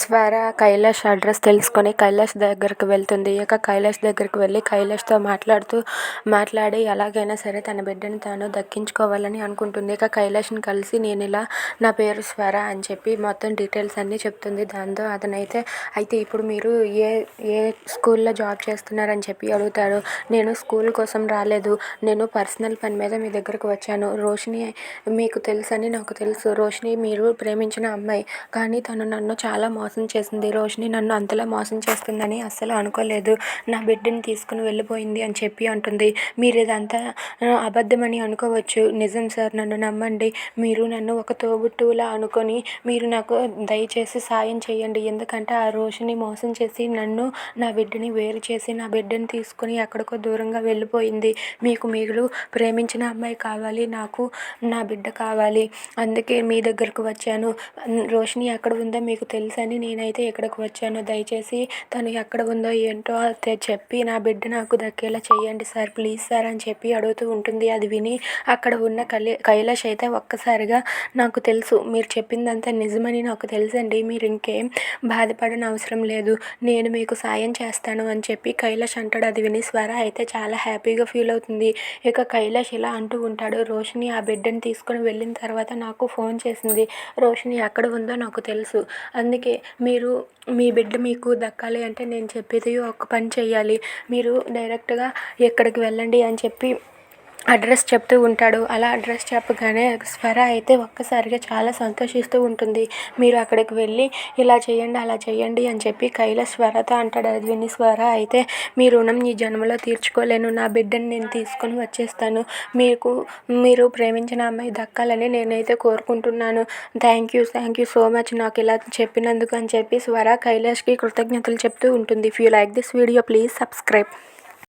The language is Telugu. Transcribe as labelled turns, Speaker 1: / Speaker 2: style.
Speaker 1: స్వర కైలాష్ అడ్రస్ తెలుసుకొని కైలాష్ దగ్గరికి వెళ్తుంది. ఇక కైలాష్ దగ్గరికి వెళ్ళి కైలాష్తో మాట్లాడుతూ మాట్లాడి ఎలాగైనా సరే తన బిడ్డని తాను దక్కించుకోవాలని అనుకుంటుంది. ఇక కైలాష్ని కలిసి నేను ఇలా నా పేరు స్వర అని చెప్పి మొత్తం డీటెయిల్స్ అన్నీ చెప్తుంది. దాంతో అతనైతే అయితే ఇప్పుడు మీరు ఏ ఏ స్కూల్లో జాబ్ చేస్తున్నారని చెప్పి అడుగుతాడు. నేను స్కూల్ కోసం రాలేదు. నేను పర్సనల్ పని మీద మీ దగ్గరకు వచ్చాను. రోషిని మీకు తెలుసని నాకు తెలుసు. రోషిని మీరు ప్రేమించిన అమ్మాయి. కానీ తను నన్ను చాలా మోసం మోసం చేసింది. రోషిని నన్ను అంతలా మోసం చేస్తుందని అస్సలు అనుకోలేదు. నా బిడ్డని తీసుకుని వెళ్ళిపోయింది అని చెప్పి అంటుంది. మీరు ఇదంతా అబద్ధమని అనుకోవచ్చు. నిజం సార్ నన్ను నమ్మండి. మీరు నన్ను ఒక తోబుట్టువులా అనుకొని మీరు నాకు దయచేసి సాయం చేయండి. ఎందుకంటే ఆ రోషిని మోసం చేసి నన్ను నా బిడ్డని వేరు చేసి నా బిడ్డని తీసుకుని ఎక్కడికో దూరంగా వెళ్ళిపోయింది. మీకు మీరు ప్రేమించిన అమ్మాయి కావాలి. నాకు నా బిడ్డ కావాలి. అందుకే మీ దగ్గరకు వచ్చాను. రోషిని ఎక్కడ ఉందో మీకు తెలుసని నేనైతే ఇక్కడికి వచ్చాను దయచేసి తను ఎక్కడ ఉందో ఏంటో చెప్పి నా బిడ్డ నాకు దక్కేలా చేయండి సార్ ప్లీజ్ సార్ అని చెప్పి అడుగుతూ ఉంటుంది. అది విని అక్కడ ఉన్న కలి కైలాష్ అయితే ఒక్కసారిగా నాకు తెలుసు మీరు చెప్పిందంతా నిజమని నాకు తెలుసండి. మీరు ఇంకేం బాధపడని అవసరం లేదు నేను మీకు సాయం చేస్తాను అని చెప్పి కైలాష్ అంటాడు. అది విని స్వర అయితే చాలా హ్యాపీగా ఫీల్ అవుతుంది. ఇక కైలాష్ ఇలా అంటూ ఉంటాడు రోషిని ఆ బిడ్డని తీసుకొని వెళ్ళిన తర్వాత నాకు ఫోన్ చేసింది రోషిని ఎక్కడ ఉందో నాకు తెలుసు అందుకే మీరు మీ బిడ్డ మీకు దక్కాలి అంటే నేను చెప్పేది ఒక పని చేయాలి మీరు డైరెక్ట్గా ఎక్కడికి వెళ్ళండి అని చెప్పి అడ్రస్ చెప్తూ ఉంటాడు. అలా అడ్రస్ చెప్పగానే స్వర అయితే ఒక్కసారిగా చాలా సంతోషిస్తూ ఉంటుంది. మీరు అక్కడికి వెళ్ళి ఇలా చేయండి అలా చేయండి అని చెప్పి కైలాస్ స్వరతో అంటాడు. అది విని స్వర అయితే మీ రుణం ఈ జన్మలో తీర్చుకోలేను. నా బిడ్డని నేను తీసుకొని వచ్చేస్తాను. మీకు మీరు ప్రేమించిన అమ్మాయి దక్కాలని నేనైతే కోరుకుంటున్నాను. Thank you thank you so much. నాకు ఇలా చెప్పినందుకు అని చెప్పి స్వర కైలాష్కి కృతజ్ఞతలు చెప్తూ ఉంటుంది. If you like this video please subscribe